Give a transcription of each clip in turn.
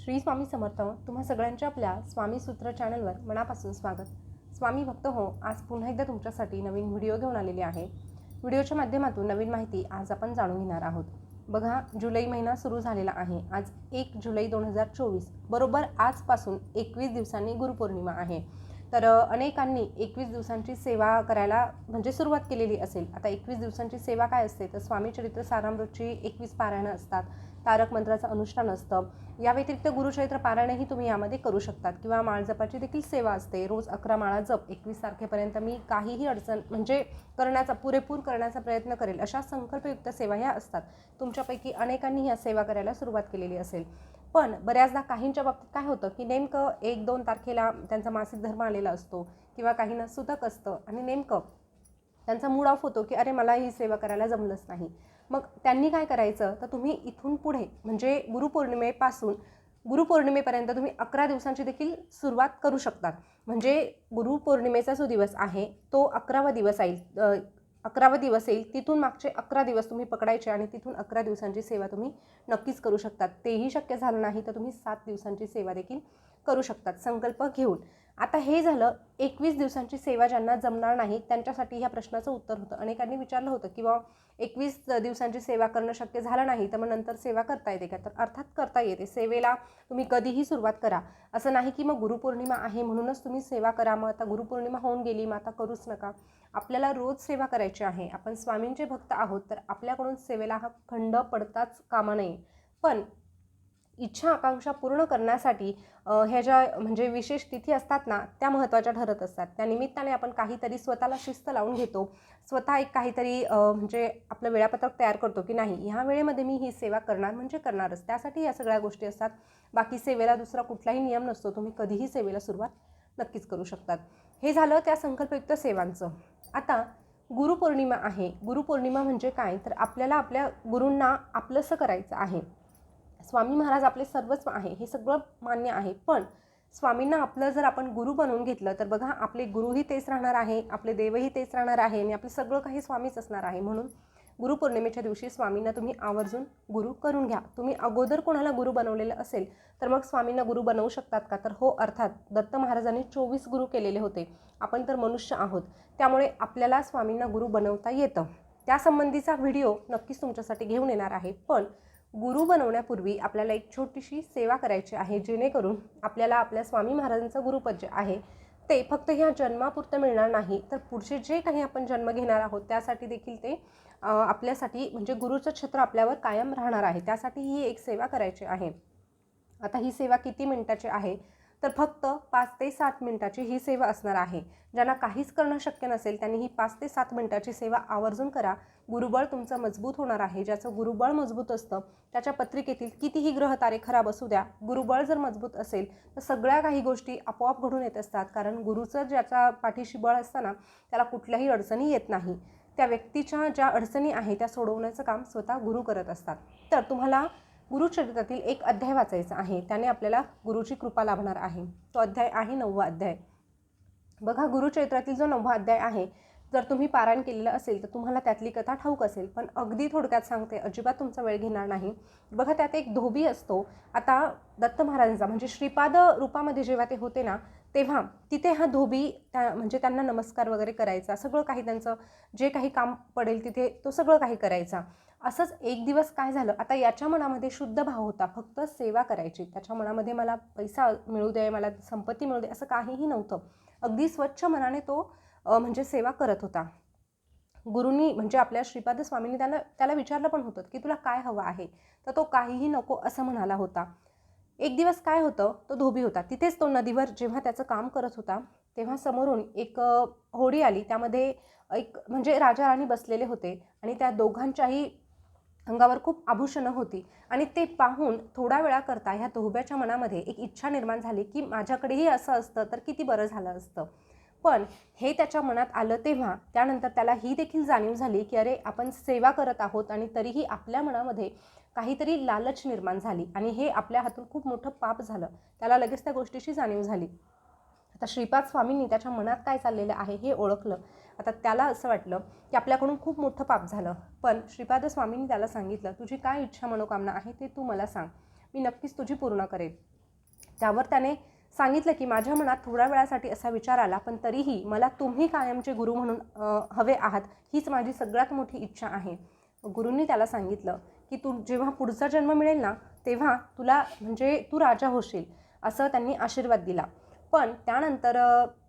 श्री स्वामी समर्थ तुम्हा सगळ्यांच्या आपल्या स्वामी सूत्र चॅनलवर मनापासून स्वागत. स्वामी भक्त हो आज पुन्हा एकदा तुमच्यासाठी नवीन व्हिडिओ घेऊन आलेले आहे. व्हिडिओच्या माध्यमातून नवीन माहिती आज आपण जाणून घेणार आहोत. बघा जुलै महिना सुरू झालेला आहे. आज एक जुलै दोन हजार चोवीस बरोबर आजपासून एकवीस दिवसांनी गुरुपौर्णिमा आहे. तर अनेकांनी एकवीस दिवसांची सेवा करायला म्हणजे सुरुवात केलेली असेल. आता एकवीस दिवसांची सेवा काय असते? तर स्वामी चरित्र सारामृतची एकवीस पारायणं असतात. तारक मंत्राचं अनुष्ठान असतं. या व्यतिरिक्त गुरुचरित्र पारायणही तुम्ही यामध्ये करू शकतात. किंवा माळजपाची देखील सेवा असते. रोज अकरा माळा जप एकवीस तारखेपर्यंत मी काहीही अडचण म्हणजे करण्याचा पुरेपूर करण्याचा प्रयत्न करेल अशा संकल्पयुक्त सेवा ह्या असतात. तुमच्यापैकी अनेकांनी ह्या सेवा करायला सुरुवात केलेली असेल. पण बऱ्याचदा काहींच्या बाबतीत काय होतं की नेमकं एक दोन तारखेला त्यांचा मासिक धर्म आलेला असतो किंवा काहींना सुतक असतं आणि नेमकं त्यांचा मूड ऑफ होतो की अरे मला ही सेवा करायला जमलंच नाही. मग त्यांनी काय करायचं? तर तुम्ही इथून पुढे म्हणजे गुरुपौर्णिमेपासून गुरुपौर्णिमेपर्यंत तुम्ही अकरा दिवसांची देखील सुरुवात करू शकतात. म्हणजे गुरुपौर्णिमेचा जो दिवस आहे तो अकरावा दिवस येईल अकरावा दिवस येईल तिथून मागचे अकरा दिवस तुम्ही पकडायचे आणि तिथून अकरा दिवसांची सेवा तुम्ही नक्कीच करू शकतात. तेही शक्य झालं नाही तर तुम्ही सात दिवसांची सेवा देखील करू शकतात. संकल्प घेऊन. आता हे झालं एकवीस दिवसांची सेवा ज्यांना जमणार नाही त्यांच्यासाठी ह्या प्रश्नाचं उत्तर होतं. अनेकांनी विचारलं होतं की बा एकवीस दिवसांची सेवा करणं शक्य झालं नाही तर मग नंतर सेवा करता येते का? तर अर्थात करता येते. सेवेला तुम्ही कधीही सुरुवात करा. असं नाही की मग गुरुपौर्णिमा आहे म्हणूनच तुम्ही सेवा करा. मग आता गुरुपौर्णिमा होऊन गेली मग आता करूच नका. आपल्याला रोज सेवा करायची आहे. आपण स्वामींचे भक्त आहोत तर आपल्याकडून सेवेला हा खंड पडताच कामा नये. पण इच्छा आकांक्षा पूर्ण करण्यासाठी ह्या ज्या म्हणजे विशेष तिथी असतात ना त्या महत्त्वाच्या ठरत असतात. त्या निमित्ताने आपण काहीतरी स्वतःला शिस्त लावून घेतो. स्वतः एक काहीतरी म्हणजे आपलं वेळापत्रक तयार करतो की नाही ह्या वेळेमध्ये मी ही सेवा करणार म्हणजे करणारच. त्यासाठी या सगळ्या गोष्टी असतात. बाकी सेवेला दुसरा कुठलाही नियम नसतो. तुम्ही कधीही सेवेला सुरुवात नक्कीच करू शकतात. हे झालं त्या संकल्पयुक्त सेवांचं. आता गुरुपौर्णिमा आहे. गुरुपौर्णिमा म्हणजे काय? तर आपल्याला आपल्या गुरूंना आपलंसं करायचं आहे. स्वामी महाराज आपले सर्वस्व आहे हे सगळं मान्य आहे. पण स्वामींना आपलं जर आपण गुरु बनवून घेतलं तर बघा आपले गुरुही तेच राहणार आहे आपले देवही तेच राहणार आहे आणि आपलं सगळं काही स्वामीच असणार आहे. म्हणून गुरुपौर्णिमेच्या दिवशी स्वामींना तुम्ही आवर्जून गुरु करून घ्या. तुम्ही अगोदर कोणाला गुरु बनवलेलं असेल तर मग स्वामींना गुरु बनवू शकतात का? तर हो अर्थात दत्त महाराजांनी चोवीस गुरु केलेले होते. आपण तर मनुष्य आहोत. त्यामुळे आपल्याला स्वामींना गुरु बनवता येतं. त्यासंबंधीचा व्हिडिओ नक्कीच तुमच्यासाठी घेऊन येणार आहे. पण गुरु बनवण्यापूर्वी आपल्याला एक छोटीशी सेवा करायची आहे जेणेकरून आपल्याला आपल्या स्वामी महाराजांचं गुरुपद जे आहे ते फक्त ह्या जन्मापुरतं मिळणार नाही. तर पुढचे जे काही आपण जन्म घेणार आहोत त्यासाठी देखील ते आपल्यासाठी म्हणजे गुरुचं छत्र आपल्यावर कायम राहणार आहे. त्यासाठी ही एक सेवा करायची आहे. आता ही सेवा किती मिनिटाची आहे? तर फक्त पाच ते सात मिनिटाची ही सेवा असणार आहे. ज्यांना काहीच करणं शक्य नसेल त्यांनी ही पाच ते सात मिनिटाची सेवा आवर्जून करा. गुरुबळ तुमचं मजबूत होणार आहे. ज्याचं गुरुबळ मजबूत असतं त्याच्या पत्रिकेतील कितीही ग्रह तारे खराब असू द्या गुरुबळ जर मजबूत असेल तर सगळ्या काही गोष्टी आपोआप घडून येत असतात. कारण गुरुचं ज्याच्या पाठीशी बळ असतं ना त्याला कुठल्याही अडचणी येत नाही. त्या व्यक्तीच्या ज्या अडचणी आहे त्या सोडवण्याचं काम स्वतः गुरु करत असतात. तर तुम्हाला गुरुचरित्रातील एक अध्याय वाचायचा आहे. त्याने आपल्याला गुरुची कृपा लाभणार आहे. तो अध्याय आहे नववा अध्याय. बघा गुरुचरित्रातील जो नववा अध्याय आहे जर तुम्ही पारायण केलेलं असेल तर तुम्हाला त्यातली कथा ठाऊक असेल पण अगदी थोडक्यात सांगते अजिबात तुमचा वेळ घेणार नाही. बघा त्यात एक धोबी असतो. आता दत्त महाराजांचा म्हणजे श्रीपाद रूपामध्ये जेव्हा ते होते ना तेव्हा तिथे हा धोबी त्या म्हणजे त्यांना नमस्कार वगैरे करायचा. सगळं काही त्यांचं जे काही काम पडेल तिथे तो सगळं काही करायचा. असंच एक दिवस काय झालं? आता याच्या मनामध्ये शुद्ध भाव होता. फक्त सेवा करायची. त्याच्या मनामध्ये मला पैसा मिळू दे मला संपत्ती मिळू दे असं काहीही नव्हतं. अगदी स्वच्छ मनाने तो म्हणजे सेवा करत होता. गुरुंनी म्हणजे आपल्या श्रीपाद स्वामींनी त्यांना त्याला विचारलं पण होतं की तुला काय हवं आहे? तर तो काहीही नको असं म्हणाला होता. एक दिवस काय होतं? तो धोबी होता. तिथेच तो नदीवर जेव्हा त्याचं काम करत होता तेव्हा समोरून एक होडी आली. त्यामध्ये एक म्हणजे राजा राणी बसलेले होते आणि त्या दोघांच्याही अंगावर खूप आभूषणं होती. आणि ते पाहून थोडा वेळाकरता ह्या तोहब्याच्या मनामध्ये एक इच्छा निर्माण झाली की माझ्याकडेही असं असतं तर किती बरं झालं असतं. पण हे त्याच्या मनात आलं तेव्हा त्यानंतर त्याला ही देखील जाणीव झाली की अरे आपण सेवा करत आहोत आणि तरीही आपल्या मनामध्ये काहीतरी लालच निर्माण झाली आणि हे आपल्या हातून खूप मोठं पाप झालं. त्याला लगेच त्या गोष्टीची जाणीव झाली. आता श्रीपाद स्वामींनी त्याच्या मनात काय चाललेलं आहे हे ओळखलं. आता त्याला असं वाटलं की आपल्याकडून खूप मोठं पाप झालं. पण श्रीपाद स्वामींनी त्याला सांगितलं तुझी काय इच्छा मनोकामना आहे ते तू मला सांग. मी नक्कीच तुझी पूर्ण करेन. त्यावर त्याने सांगितलं की माझ्या मनात थोड्या वेळासाठी असा विचार आला पण तरीही मला तुम्ही कायमचे गुरु म्हणून हवे आहात हीच माझी सगळ्यात मोठी इच्छा आहे. गुरूंनी त्याला सांगितलं की तू जेव्हा पुढचा जन्म मिळेल ना तेव्हा तुला म्हणजे तू राजा होशील असं त्यांनी आशीर्वाद दिला. पण त्यानंतर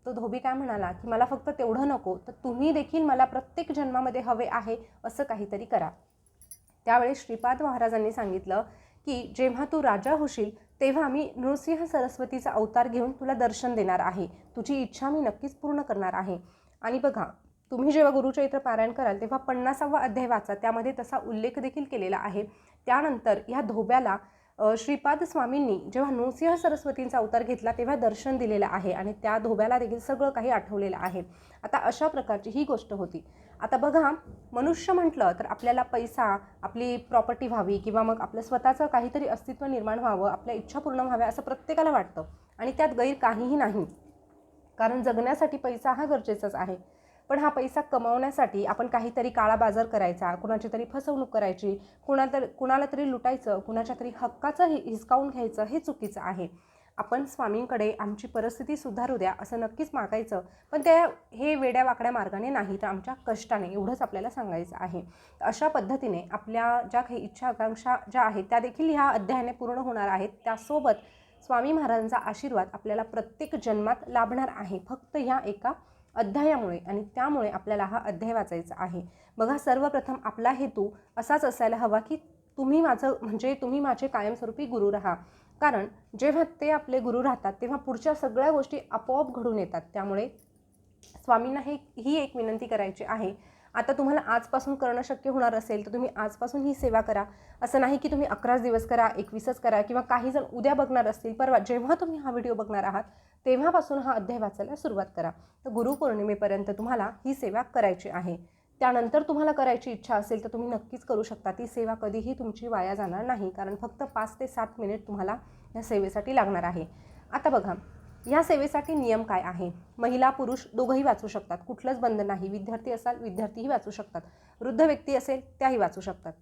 तो धोबी काय म्हणाला की मला फक्त तेवढं नको तर तुम्ही देखील मला प्रत्येक जन्मामध्ये हवे आहे असं काहीतरी करा. त्यावेळी श्रीपाद महाराजांनी सांगितलं की जेव्हा तू राजा होशील तेव्हा मी नृसिंह सरस्वतीचा अवतार घेऊन तुला दर्शन देणार आहे. तुझी इच्छा मी नक्कीच पूर्ण करणार आहे. आणि बघा तुम्ही जेव्हा गुरुचरित्र पारायण कराल तेव्हा पन्नासावा अध्याय वाचा. त्यामध्ये तसा उल्लेख देखील केलेला आहे. त्यानंतर ह्या धोब्याला श्रीपाद स्वामींनी जेव्हा नृसिंह सरस्वतींचा अवतार घेतला तेव्हा दर्शन दिलेलं आहे आणि त्या धोब्याला देखील सगळं काही आठवलेलं आहे. आता अशा प्रकारची ही गोष्ट होती. आता बघा मनुष्य म्हटलं तर आपल्याला पैसा आपली प्रॉपर्टी व्हावी किंवा मग आपलं स्वतःचं काहीतरी अस्तित्व निर्माण व्हावं आपल्या इच्छा पूर्ण व्हाव्या असं प्रत्येकाला वाटतं. आणि त्यात गैर काहीही नाही. कारण जगण्यासाठी पैसा हा गरजेचाच आहे. पण हा पैसा कमावण्यासाठी आपण काहीतरी काळा बाजार करायचा कुणाची तरी फसवणूक करायची कुणा तर कुणाला तरी लुटायचं कुणाच्या तरी हक्काचं हि हिसकावून घ्यायचं हे चुकीचं आहे. आपण स्वामींकडे आमची परिस्थिती सुधारू द्या असं नक्कीच मागायचं पण त्या हे वेड्या वाकड्या मार्गाने नाही तर आमच्या कष्टाने एवढंच आपल्याला सांगायचं आहे. अशा पद्धतीने आपल्या ज्या काही इच्छा आकांक्षा ज्या आहेत त्या देखील ह्या अध्यायाने पूर्ण होणार आहेत. त्यासोबत स्वामी महाराजांचा आशीर्वाद आपल्याला प्रत्येक जन्मात लाभणार आहे. फक्त ह्या एका अध्यायामुळे आणि त्यामुळे आपल्याला हा अध्याय वाचायचा आहे. बघा सर्वप्रथम आपला हेतू असाच असायला हवा की तुम्ही माझं म्हणजे तुम्ही माझे कायमस्वरूपी गुरु राहा. कारण जेव्हा ते आपले गुरु राहतात तेव्हा पुढच्या सगळ्या गोष्टी आपोआप घडून येतात. त्यामुळे स्वामींना हे ही एक विनंती करायची आहे आता तुम्हाला आजपासून करणं शक्य होणार असेल तर तुम्ही आजपासून ही सेवा करा. असं नाही की तुम्ही अकराच दिवस करा एकवीसच करा किंवा काही जण उद्या बघणार असतील परवा जेव्हा तुम्ही हा व्हिडिओ बघणार आहात तेव्हापासून हा अध्याय वाचायला सुरुवात करा. तर गुरुपौर्णिमेपर्यंत तुम्हाला ही सेवा करायची आहे. त्यानंतर तुम्हाला करायची इच्छा असेल तर तुम्ही नक्कीच करू शकता. ती सेवा कधीही तुमची वाया जाणार नाही कारण फक्त पाच ते सात मिनिट तुम्हाला या सेवेसाठी लागणार आहे. आता बघा या सेवेसाठी नियम काय आहे? महिला पुरुष दोघंही वाचू शकतात. कुठलंच बंधन नाही. विद्यार्थी असाल विद्यार्थीही वाचू शकतात. वृद्ध व्यक्ती असेल त्याही वाचू शकतात.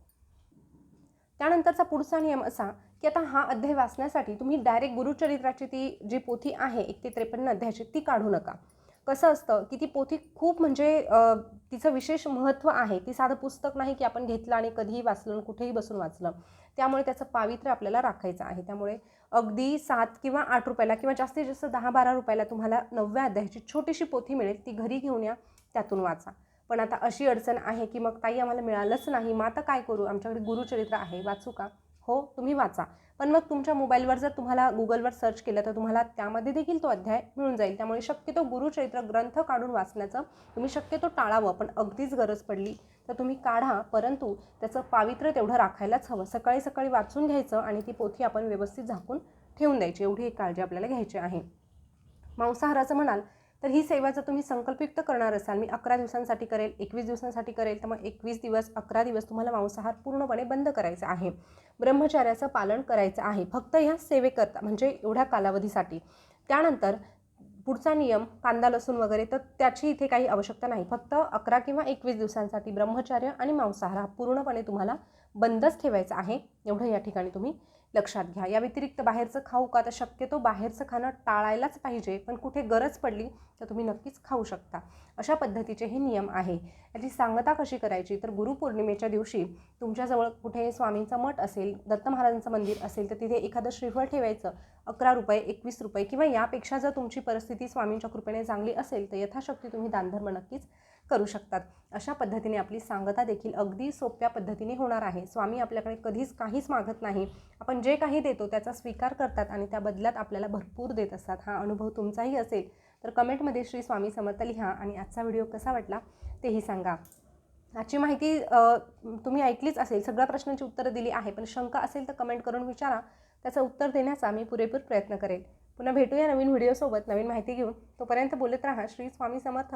त्यानंतरचा पुढचा नियम असा की आता हा अध्याय वाचण्यासाठी तुम्ही डायरेक्ट गुरुचरित्राची ती जी पोथी आहे एक ते त्रेपन्न अध्यायाची ती काढू नका. कसं असतं की ती पोथी खूप म्हणजे तिचं विशेष महत्त्व आहे. ती साधं पुस्तक नाही की आपण घेतलं आणि कधीही वाचलं कुठेही बसून वाचलं. त्यामुळे त्याचं पावित्र्य आपल्याला राखायचं आहे. त्यामुळे अगदी सात किंवा आठ रुपयाला किंवा जास्तीत जास्त दहा बारा रुपयाला तुम्हाला नवव्या अध्यायाची छोटीशी पोथी मिळेल. ती घरी घेऊन या त्यातून वाचा. पण आता अशी अडचण आहे की मग ताई आम्हाला मिळालंच नाही. मग आता काय करू? आमच्याकडे गुरुचरित्र आहे. वाचू का? हो तुम्ही वाचा. पण मग तुमच्या मोबाईलवर जर तुम्हाला गुगलवर सर्च केलं तर तुम्हाला त्यामध्ये देखील तो अध्याय मिळून जाईल. त्यामुळे शक्यतो गुरुचरित्र ग्रंथ काढून वाचण्याचं तुम्ही शक्यतो टाळावं पण अगदीच गरज पडली तर तुम्ही काढा. परंतु त्याचं पावित्र्य तेवढं राखायलाच हवं. सकाळी सकाळी वाचून घ्यायचं आणि ती पोथी आपण व्यवस्थित झाकून ठेवून द्यायची. एवढी एक काळजी आपल्याला घ्यायची आहे. मांसाहाराचं म्हणाल तर ही सेवा जर तुम्ही संकल्पयुक्त करणार असाल. मी अकरा दिवसांसाठी करेल एकवीस दिवसांसाठी करेल तर मग एकवीस दिवस अकरा दिवस तुम्हाला मांसाहार पूर्णपणे बंद करायचा आहे. ब्रह्मचार्याचं पालन करायचं आहे. फक्त ह्या सेवेकरता म्हणजे एवढ्या कालावधीसाठी. त्यानंतर पुढचा नियम कांदा लसूण वगैरे तर त्याची इथे काही आवश्यकता नाही. फक्त अकरा किंवा एकवीस दिवसांसाठी ब्रह्मचार्य आणि मांसाहार हा पूर्णपणे तुम्हाला बंदच ठेवायचा आहे. एवढं या ठिकाणी तुम्ही लक्षात घ्या. या व्यतिरिक्त बाहेरचं खाऊ का? तर शक्यतो बाहेरचं खाणं टाळायलाच पाहिजे. पण कुठे गरज पडली तर तुम्ही नक्कीच खाऊ शकता. अशा पद्धतीचे हे नियम आहे. याची सांगता कशी करायची? तर गुरुपौर्णिमेच्या दिवशी तुमच्याजवळ कुठे स्वामींचा मठ असेल दत्त महाराजांचं मंदिर असेल तर तिथे एखादं श्रीफळ ठेवायचं अकरा रुपये एकवीस रुपये किंवा यापेक्षा जर तुमची परिस्थिती स्वामींच्या कृपेने चांगली असेल तर यथाशक्ती तुम्ही दानधर्म नक्कीच करू शकतात. अशा पद्धतीने आपली सांगता देखील अगदी सोप्या पद्धतीने होणार आहे. स्वामी आपल्याकडे कधीच काहीच मागत नाही. आपण जे काही देतो त्याचा स्वीकार करतात आणि त्या बदल्यात आपल्याला भरपूर देत असतात. हा अनुभव तुमचाही असेल तर कमेंटमध्ये श्री स्वामी समर्थ लिहा आणि आजचा व्हिडिओ कसा वाटला तेही सांगा. आजची माहिती तुम्ही ऐकलीच असेल. सगळ्या प्रश्नांची उत्तरं दिली आहे. पण शंका असेल तर कमेंट करून विचारा. त्याचं उत्तर देण्याचा मी पुरेपूर प्रयत्न करेल. पुन्हा भेटूया नवीन व्हिडिओसोबत. नवीन माहिती घेऊन तोपर्यंत बोलत राहा. श्री स्वामी समर्थ.